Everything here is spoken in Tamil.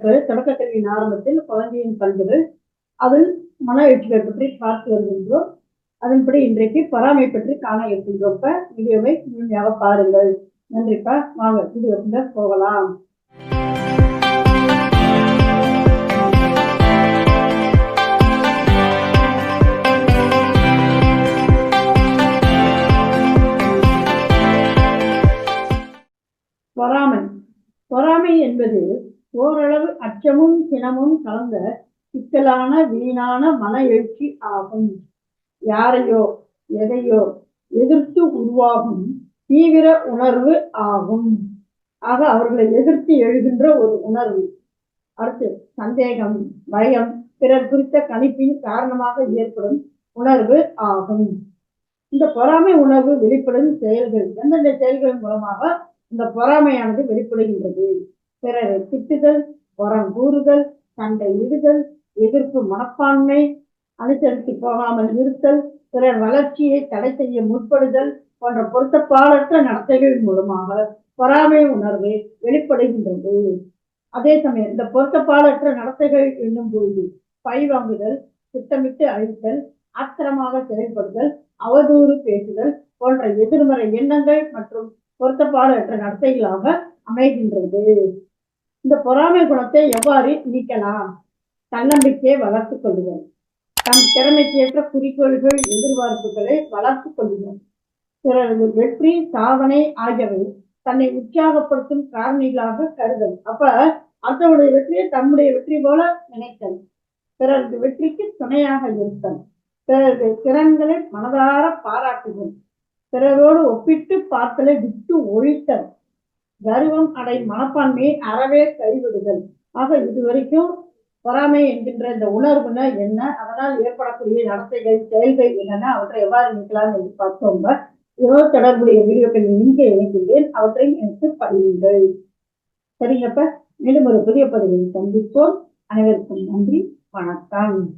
தொடக்க கல்வியின் ஆரம்பத்தில் குழந்தையின் பண்புகள் அதில் மன எழுச்சிகள் பற்றி பார்த்து வருகின்றோம். அதன்படி இன்றைக்கு பொறாமை பற்றி காண இருக்கின்றோம். வீடியோவை முழுமையாக பாருங்கள். நன்றிப்பா. வாங்க வீடியோக்குள்ள போகலாம். பொறாமை பொறாமை என்பது ஓரளவு அச்சமும் சினமும் கலந்த சிக்கலான வீணான மன எழுச்சி ஆகும். யாரையோ எதையோ எதிர்த்து உருவாகும் தீவிர உணர்வு ஆகும். ஆக அவர்களை எதிர்த்து எழுகின்ற ஒரு உணர்வு. அடுத்து சந்தேகம் பயம் பிறர் குறித்த கணிப்பின் காரணமாக ஏற்படும் உணர்வு ஆகும். இந்த பொறாமை உணர்வு வெளிப்படும் செயல்கள் எந்தெந்த செயல்களின் மூலமாக இந்த பொறாமையானது வெளிப்படுகின்றது? பிறரை திட்டுதல் புறம் கூறுதல் சண்டை இடுதல் எதிர்ப்பு மனப்பான்மை அனுசரித்து போகாமல் இருத்தல் பிறர் வளர்ச்சியை தடை செய்ய முற்படுதல் போன்ற பொருத்தப்பாடற்ற நடத்தைகள் மூலமாக பொறாமை உணர்வு வெளிப்படுகின்றது. அதே சமயம் இந்த பொருத்தப்பாடற்ற நடத்தைகள் என்னும் பொழுது பழி வாங்குதல் திட்டமிட்டு அழித்தல் ஆத்திரமாக செயல்படுதல் அவதூறு பேசுதல் போன்ற எதிர்மறை எண்ணங்கள் மற்றும் பொருத்தப்பாடற்ற நடத்தைகளாக அமைகின்றது. இந்த பொறாமை குணத்தை எவ்வாறு நீக்கலாம்? தன்னம்பிக்கையை வளர்த்துக் கொள்ளுதல். தம் திறமைக்கேற்ற குறிக்கோள்கள் எதிர்பார்ப்புகளை வளர்த்துக் கொள்ளுதல். பிறரது வெற்றி சாதனை ஆகியவை தன்னை உற்சாகப்படுத்தும் காரணிகளாக கருதல். அப்ப அடுத்தவருடைய வெற்றியை தம்முடைய வெற்றி போல நினைத்தல். பிறரது வெற்றிக்கு துணையாக இருத்தல் பிறரது திறன்களை மனதார பாராட்டுதல். பிறரோடு ஒப்பிட்டு பார்த்தலை விட்டு ஒழித்தல். கர்வம் அடை மனப்பான்மையை அறவே கைவிடுதல். ஆக இதுவரைக்கும் பொறாமை என்கின்ற இந்த உணர்வுனா என்ன? அதனால் ஏற்படக்கூடிய நடத்தைகள் செயல்கள் என்னென்ன? அவற்றை எவ்வாறு நீக்கலாம் என்று பார்த்தோம் இதோடு தொடர்புடைய வீடியோக்கள் இங்கே இணைக்கின்றேன் அவற்றை எனக்கு பதிவுங்கள் சரிங்கப்ப. மீண்டும் ஒரு புதிய பதிவில் சந்திப்போம். அனைவருக்கும் நன்றி. வணக்கம்.